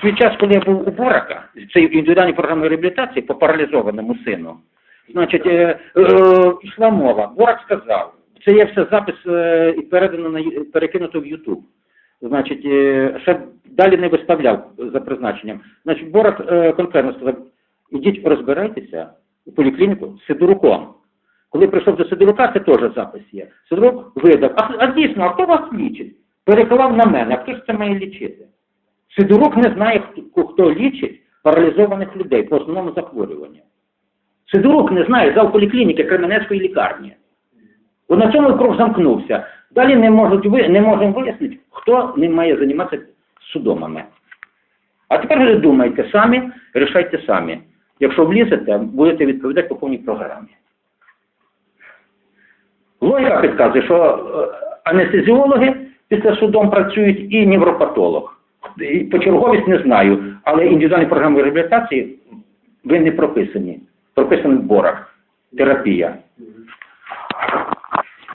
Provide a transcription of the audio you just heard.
свій час, коли я був у Борака, це індивідуальні програми реабілітації по паралізованому сину, значить, е, е, йшла мова. Борак сказав, це є все запис е, передано на перекинуто в Ютуб. Значить, е, ще далі не виставляв за призначенням. Значить, Борак е, конкретно сказав, ідіть розбирайтеся у поліклініку з Сидоруком. Коли прийшов до Сидорука, це теж запис є. Сидорук видав, а, а дійсно, а хто вас лічить? Переклав на мене, а хто ж це має лічити? Сидорук не знає, хто, хто лічить паралізованих людей по основному захворюванню. Сидорук не знає зал поліклініки Кременецької лікарні. От на цьому круг замкнувся. Далі не, можуть, ви- не можемо вияснити, хто ним має займатися судомами. А тепер вже думайте самі, рішайте самі. Якщо влізете, будете відповідати по повній програмі. Логіка підказує, що е, анестезіологи після судом працюють і невропатолог. Почерговість не знаю, але індивідуальні програми реабілітації ви не прописані. Прописаний борах. Терапія.